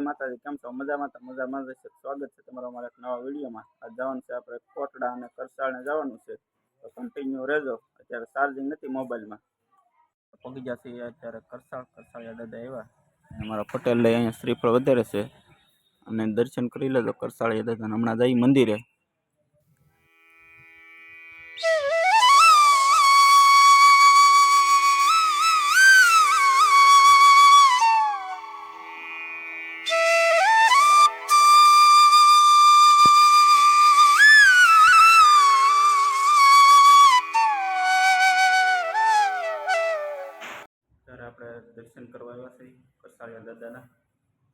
જય માતાજી, કેમ છો? મજામાં? તો મજામાં રહેશે સ્વાગત છે તમારો અમારા નવા વિડીયોમાં. આ જવાનું છે આપણે કોટડા અને કરસાળને જવાનું છે. તો કન્ટિન્યુ રહેજો. અત્યારે ચાર્જિંગ નથી મોબાઈલમાં. પગી જશે અત્યારે કરસાળ કરસાળિયા દાદા આવ્યા. અને અમારા પટેલ અહીંયા શ્રીફળ વધારે છે. અને દર્શન કરી લેજો કરસાળિયા દાદાને. હમણાં જઈ મંદિરે. દર્શન કરવા આવ્યા છે, કરસાળિયા દાદાના.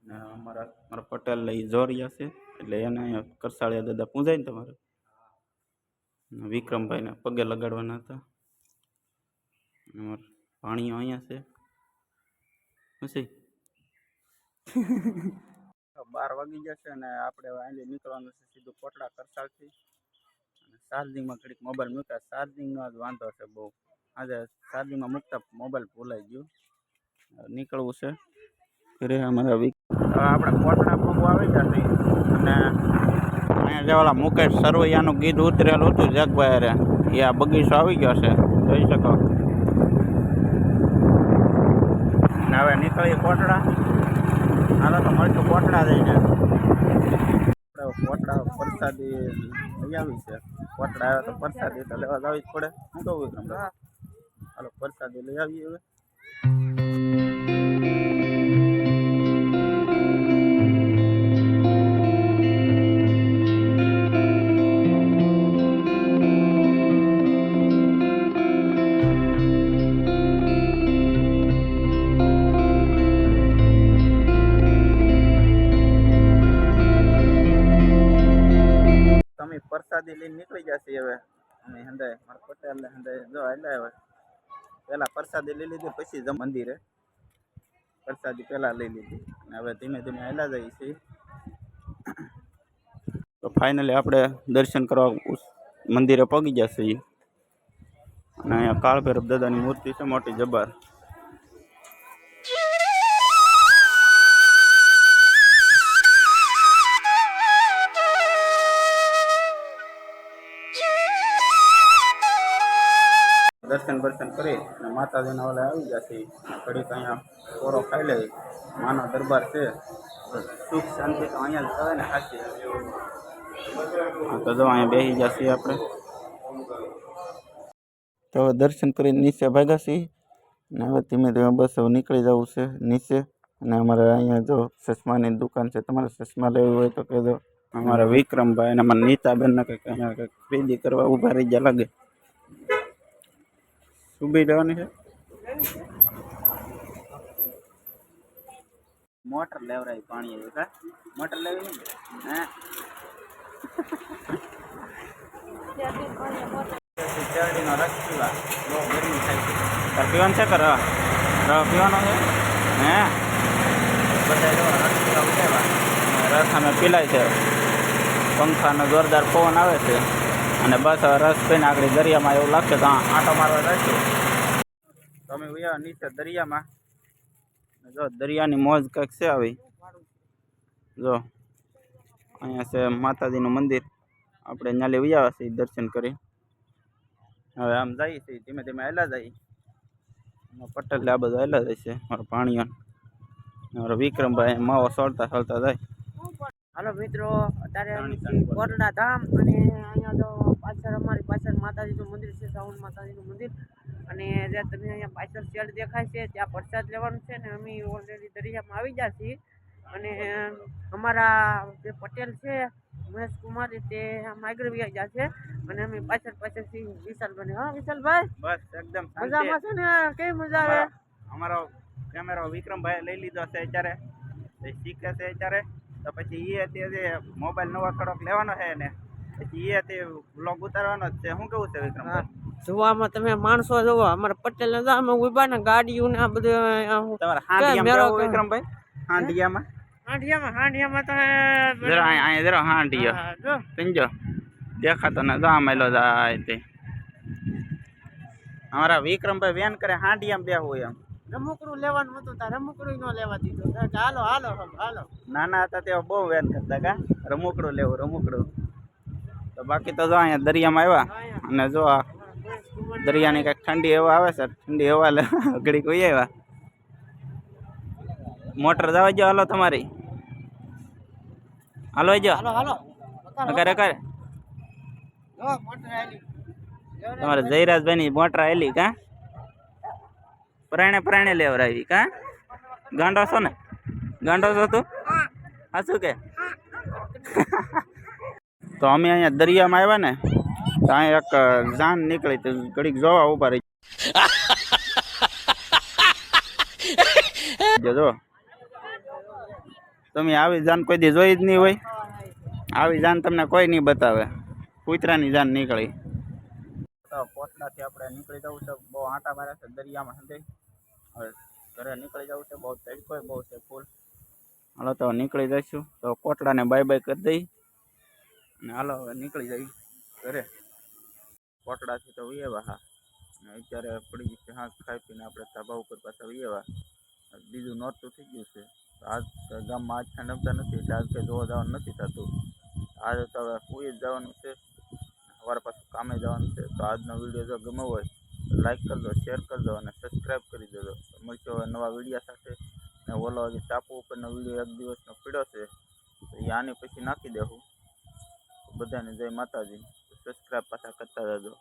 ને અમારા મારા પટેલ લઈ જોરિયા છે, એટલે એને કરસાળિયા દાદા પૂજાય ને તમારે? વિક્રમભાઈને પગે લગાડવાના હતા. અમારા પાણીઓ અહીંયા છે. પછી બાર વાગી જશે અને આપણે અહીંથી નીકળવાનું છે સીધું કોટડા કરસાળથી. અને ચાર્જિંગમાં ઘડીક મોબાઈલ મૂક્યા. ચાર્જિંગનો જ વાંધો છે બહુ. આજે ચાર્જિંગમાં મૂકતા મોબાઈલ ભૂલાઈ ગયું. નીકળવું છે. ઘરે અમારા વીક આપણે કોટડા પગો આવી જશે અને અહીંયા જે ઓલા મુકેશ સરવૈયાનું ગીત ઉતરેલું હતું જગભાઈ રે એ આ બગીચો આવી ગયો છે. જોઈ શકો. હવે નીકળીએ કોટડા હાલો તો મળશું કોટડા જઈને કોટડા પ્રસાદી લઈ આવી છે. કોટડા આવે તો પ્રસાદી તો લેવા જવી જ પડે. શું કહું વિક્રમ હાલો પ્રસાદી લઈ આવીએ હવે. લઈને નીકળી જશે હવે. અમે હંદાય મારા પટેલ ને હંદાય જો એટલે હવે. પહેલા પ્રસાદી લઈ લીધી, પછી જ મંદિરે. પ્રસાદી પહેલા લઈ લીધી. અને હવે ધીમે ધીમે હેલા જઈએ છીએ તો ફાઇનલી આપણે દર્શન કરવા ઉસ- મંદિરે પગી જશે ઈ. અને અહીંયા કાળભૈરવ દાદાની મૂર્તિ છે મોટી જબર. દર્શન દર્શન કરી અને માતાજીના ઓલા આવી જશે ઘડીક અહીંયા કોરો ખાઈ લે. માનો દરબાર છે. તો સુખ શાંતિ તો અહીંયા જ થવે ને સાચી હા, તો જો અહીંયા બેસી જશે આપણે. તો હવે દર્શન કરીને નીચે ભાગ્યા છીએ. અને હવે ધીમે ધીમે બસ હવે નીકળી જવું છે નીચે. અને અમારે અહીંયા જો ચશ્માની દુકાન છે. તમારે ચશ્મા લેવું હોય તો કહેજો. અમારા વિક્રમભાઈ અને અમારા નીતાબેનને કંઈક અહીંયા કંઈક ખરીદી કરવા ઊભા રહી ગયા લાગે. શું બી લેવાની છે મોટર લેવરાય પાણી એવું કા મોટર લેવી નહીં હે શેરડીનો રસ પીવા બહુ ગરમી થાય છે તાર પીવાનું છે કે રસ રસ પીવાનો છે હે બધા જો રસ પીવા ઉઠેવા રસ અમે પીલાય છે પંખાનો જોરદાર પવન આવે છે અને બસ હવે રસ પીને આગળ દરિયામાં એવું લાગશે તો આંટો મારવા જઈશું. તમે ઉયા નીચે દરિયામાં. જો દરિયાની મોજ કંઈક છે આવી. જો, અહીંયા છે માતાજીનું મંદિર. આપણે ન્યાલે ઉયા છીએ દર્શન કરી. હવે આમ જઈએ છીએ, ધીમે ધીમે હેલા જઈએ. પટેલ પટેલ આ બધા હેલા જાય છે મારા મારો વિક્રમભાઈ માવો સળતા સળતા જાય. હાલો મિત્રો અત્યારે કોરડા ધામ અને અહીંયા તો પાછળ અમારી પાછળ માતાજીનું મંદિર છે સાવણ માતાજીનું મંદિર. અને જે તમે અહીંયા પાછળ શેડ દેખાય છે ત્યાં પ્રસાદ લેવાનું છે ને અમે ઓલરેડી દરિયામાં આવી ગયા છીએ. અને અમારા જે પટેલ છે મહેશ કુમારી તે આમ આવી ગયા છે. અને અમે પાછળ પાછળથી વિશાલ વિશાલભાઈ હા વિશાલભાઈ? બસ એકદમ મજામાં છે ને? કેવી મજા આવે? અમારો- કેમેરો વિક્રમભાઈ લઈ લીધો છે અત્યારે. શીખે છે અત્યારે. તો પછી એ અત્યારે મોબાઈલ નવો કડક લેવાનો છે ને પછી એ તે બ્લોગ ઉતારવાનો છે. શું કેવું છે વિક્રમ જોવામાં તમે માણસો જોવો અમારે પટેલ ને અમે ઊભા ને ગાડીઓ ને આ બધું તમારે વિક્રમભાઈ હાંડિયામાં? હાંડિયામાં હાંડિયામાં તો જરા અહીંયા અહીંયા જરા હાંડિયો. સમજો? દેખાતો ને તો આમેલો જાય તે. અમારા વિક્રમભાઈ વેન કરે હાંડિયામાં બેહવું એમ. રમકડું લેવાનું હતું ત્યાં રમકડું ન લેવા દીધું. હાલો હાલો હાલો નાના હતા તેઓ બહુ વેન કરતા કા? રમકડું લેવું રમકડું. તો બાકી તો જો અહીંયા દરિયામાં આવ્યા અને જો આ દરિયાની કાંઈક ઠંડી હવા આવે સર ઠંડી હવા ઘડીક કોઈ આવ્યા. મોટર જવા જો હાલો તમારી. હાલો જો હાલો હાલો. અગર અગર તમારે જયરાજભાઈ ની મોટર આવેલી કા? પ્રાણે પ્રાણે લેવરાવી કા? ગાંડો છો ને? ગાંડો છો તું? હા, શું કે? તો અમે અહીંયા દરિયામાં આવ્યા ને, તો અહીંયા એક જાન નીકળી તો ઘડીક જોવા ઊભા રહી. જો તમે આવી જાન કોઈ દી જોઈ જ નહીં હોય. આવી જાન તમને કોઈ નહીં બતાવે. કૂતરાની જાન નીકળી. પોટલાથી આપણે નીકળી જવું છે. બહુ આંટા માર્યા છે દરિયામાં સંજય હવે ઘરે નીકળી જવું છે, બહુ તડકો બહુ છે ફૂલ હાલો તો નીકળી જઈશું. તો કોટલાને બાય બાય કરી દઈ. અને હાલો હવે નીકળી જઈ ઘરે. કોટડાથી તો વિયેવા હા. અને અત્યારે પડી ગઈ હા ખાઈ પીને આપણે ધાબા ઉપર પાછા વિયેવા બીજું નોરતું થઈ ગયું છે. આજ ગામમાં આજ ઠંડ રમતા નથી, એટલે આજ કંઈ જોવા જવાનું નથી થતું. આજે તો હવે કોઈ જ જવાનું છે. સવારે પાછું કામે જવાનું છે. તો આજનો વીડિયો જો ગમ્યો હોય તો લાઈક કરજો શેર કરજો અને સબસ્ક્રાઈબ કરી દેજો. વીડિયો સાથે. ને ઓલો જે ટાપુ ઉપરનો વીડિયો એક દિવસનો પીડ્યો છે, તો એ આની પછી નાખી દેવું બધાને જય માતાજી. સબસ્ક્રાઈબ પાછા કરતા જજો